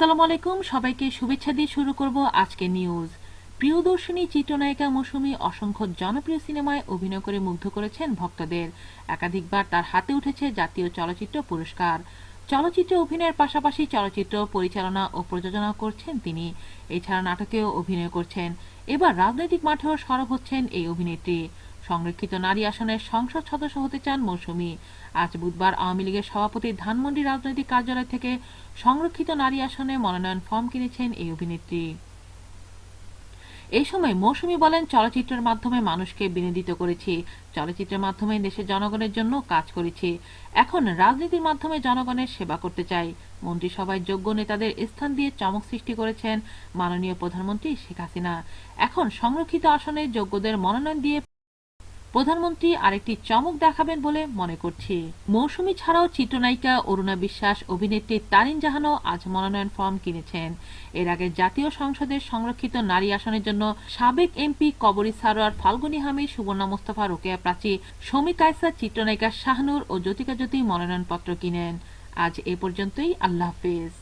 আসসালামু আলাইকুম, সবাইকে শুভেচ্ছা দিয়ে শুরু করব আজকে নিউজ প্রিয়দর্শিনী চিত্রনায়িকা মৌসুমী অসংখ্য জনপ্রিয় সিনেমায় অভিনয় করে মুগ্ধ করেছেন ভক্তদের। একাধিকবার তার হাতে উঠেছে জাতীয় চলচ্চিত্র পুরস্কার। চলচ্চিত্রে অভিনয়ের পাশাপাশি চলচ্চিত্র পরিচালনা ও প্রযোজনা করছেন তিনি। এছাড়া নাটকেও অভিনয় করছেন। এবার রাজনৈতিক মাঠেও সরব হচ্ছেন এই অভিনেত্রী। সংরক্ষিত নারী আসনের সংসদ সদস্য হতে চান মৌসুমী। আজ বুধবার আওয়ামী লীগের সভাপতি ধানমন্ডি রাজনৈতিক কার্যালয় থেকে সংরক্ষিত নারী আসনে মনোনয়ন ফর্ম কিনেছেন এই অভিনেত্রী। এই সময় মৌসুমী বলেন, চলচ্চিত্রের মাধ্যমে মানুষকে বিনোদিত করেছি, চলচ্চিত্রের মাধ্যমে দেশের জনগণের জন্য কাজ করেছি। এখন রাজনীতির মাধ্যমে জনগণের সেবা করতে চাই। মন্ত্রিসভায় যোগ্য নেতাদের স্থান দিয়ে চমক সৃষ্টি করেছেন মাননীয় প্রধানমন্ত্রী শেখ হাসিনা। এখন সংরক্ষিত আসনে যোগ্যদের মনোনয়ন দিয়ে প্রধানমন্ত্রী আরেকটি চমক দেখাবেন বলে মনে করছি। মৌসুমী ছাড়াও চিত্রনায়িকা অরুণা বিশ্বাস অভিনেত্রী তারিন জাহানও আজ মনোনয়ন ফর্ম কিনেছেন। এর আগে জাতীয় সংসদের সংরক্ষিত নারী আসনের জন্য সাবেক এমপি কবরী সারোয়ার ফাল্গুনী হামিদ, সুবর্ণা মোস্তফা, রোকেয়া প্রাচী সমী কায়সা চিত্রনায়িকা শাহনুর ও জ্যোতিকা জ্যোতি মনোনয়নপত্র কিনেন। আজ এ পর্যন্তই, আল্লাহ হাফেজ।